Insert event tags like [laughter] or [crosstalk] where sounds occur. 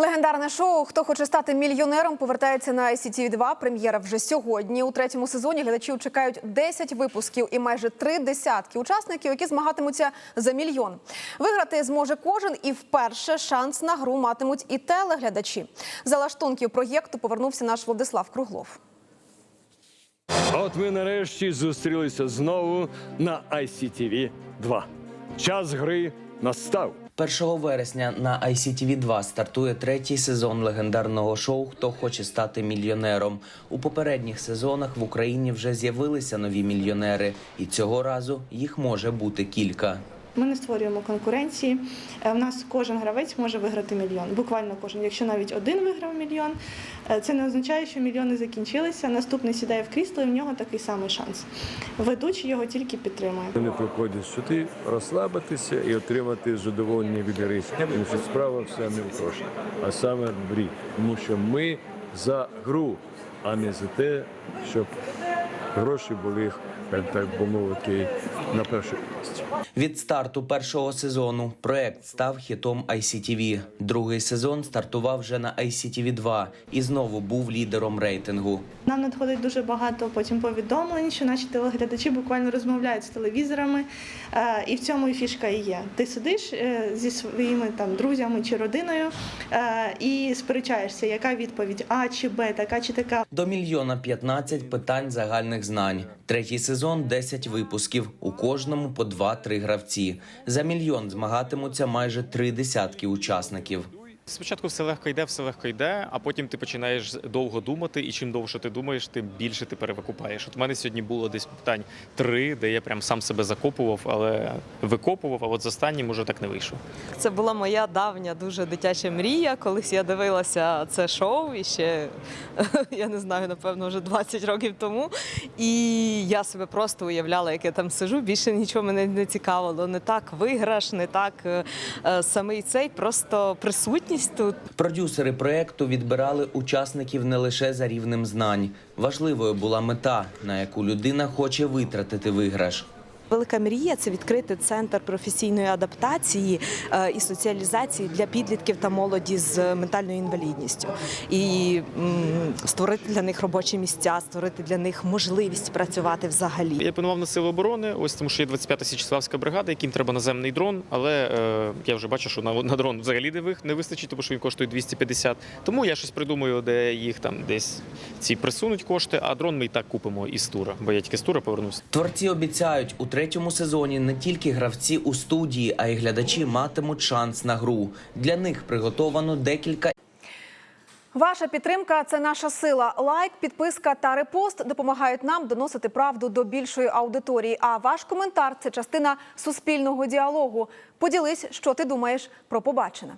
Легендарне шоу Хто хоче стати мільйонером повертається на ICTV 2 Прем'єра вже сьогодні. У третьому сезоні глядачів чекають 10 випусків і майже три десятки учасників, які змагатимуться за мільйон. Виграти зможе кожен, і вперше шанс на гру матимуть і телеглядачі. За лаштунків проєкту повернувся наш Владислав Круглов. От ми нарешті зустрілися знову на ICTV 2. Час гри настав. 1 вересня на ICTV 2 стартує третій сезон легендарного шоу Хто хоче стати мільйонером. У попередніх сезонах в Україні вже з'явилися нові мільйонери, і цього разу їх може бути кілька. Ми не створюємо конкуренції. Е, У нас кожен гравець може виграти мільйон. Буквально кожен. Якщо навіть один виграв мільйон, е, це не означає, що мільйони закінчилися. Наступний сідає в крісло, і в нього такий самий шанс. Ведучий його тільки підтримує. Вони приходять сюди розслабитися і отримати задоволення від гри. Що справа вся не в грошах, а саме в грі. Тому що ми за гру, а не за те, щоб гроші були, так би мовити, на першому місці. Від старту першого сезону проект став хітом ICTV. Другий сезон стартував вже на ICTV 2 і знову був лідером рейтингу. Нам надходить дуже багато потім повідомлень, що наші телеглядачі буквально розмовляють з телевізорами, Е, і в цьому і фішка і є. Ти сидиш е, зі своїми там друзями чи родиною е, і сперечаєшся, яка відповідь А чи Б, така чи така. До мільйона 15 питань загальних знань. Третій сезон 10 випусків. У кожному по 2-3 гравці. За мільйон змагатимуться майже три десятки учасників. Спочатку все легко йде, все легко йде, а потім ти починаєш довго думати, і чим довше ти думаєш, тим більше ти перевикупаєш. От у мене сьогодні було десь питань три, де я прям сам себе закопував, але викопував, а от з останнім уже так не вийшов. Це була моя давня дуже дитяча мрія. Колись я дивилася це шоу і ще [laughs] я не знаю, напевно, вже 20 років тому. І я себе просто уявляла, як я там сижу. Більше нічого мене не цікавило. Не так виграш, не так е, е, самий цей, просто присутність тут. Продюсери проекту відбирали учасників не лише за рівнем знань. Важливою була мета, на яку людина хоче витратити виграш. Велика мрія це відкрити центр професійної адаптації е, і соціалізації для підлітків та молоді з ментальною інвалідністю, і створити для них робочі місця, створити для них можливість працювати взагалі. Я панував на сили оборони, ось тому що є 25-та Січеславська бригада, яким треба наземний дрон, але е, я вже бачу, що на, на дрон взагалі не, вистачить, тому що він коштує 250. Тому я щось придумаю, де їх там десь ці присунуть кошти, а дрон ми і так купимо із тура, бо я тільки з тура повернусь. Творці обіцяють, у третьому сезоні не тільки гравці у студії, а й глядачі матимуть шанс на гру. Для них приготовано декілька Ваша підтримка це наша сила. Лайк, підписка та репост допомагають нам доносити правду до більшої аудиторії. А ваш коментар це частина суспільного діалогу. Поділись, що ти думаєш про побачене.